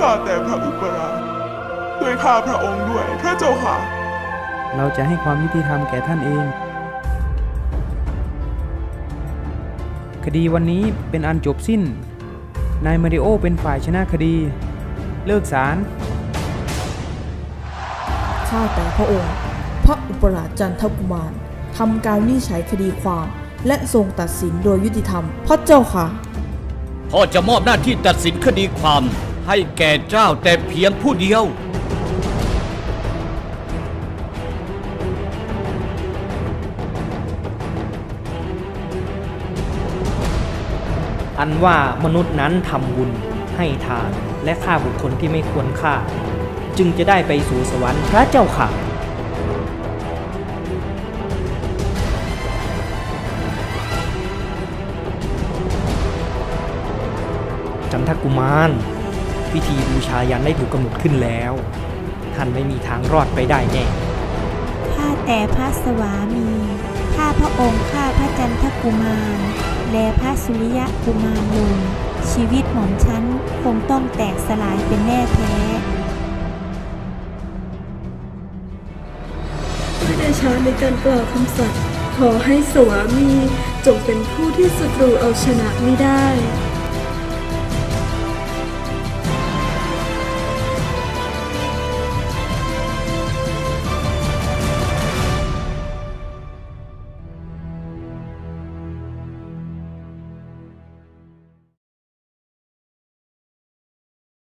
ข้าแต่พระอุปราชช่วยข้าพระองค์ด้วยพระเจ้าค่ะ เราจะให้ความยุติธรรมแก่ท่านเอง คดีวันนี้เป็นอันจบสิ้น นายมาริโอเป็นฝ่ายชนะคดี เลิกศาลข้าแต่พระองค์ พระอุปราชจันทกุมารทำการวินิจฉัยคดีความ และทรงตัดสินโดยยุติธรรม พระเจ้าค่ะ พ่อจะมอบหน้าที่ตัดสินคดีความ ให้แก่เจ้าแต่เพียงผู้เดียว อันว่ามนุษย์นั้นทำบุญ ให้ทาน และฆ่าบุคคลที่ไม่ควรฆ่า จึงจะได้ไปสู่สวรรค์พระเจ้าค่ะจันทกุมาร พิธีบูชายันได้ถูกกำหนดขึ้นแล้ว ท่านไม่มีทางรอดไปได้แน่ข้าแต่พระสวามี ข้าพระองค์ข้าพระจันทกุมาร และพระสุริยะกุมารลงชีวิตหม่อมฉันคงต้องแตกสลายเป็นแน่แท้ด้วยเดชะในการกล่าวคำสัตย์ขอให้สวามีจงเป็นผู้ที่ศัตรูเอาชนะไม่ได้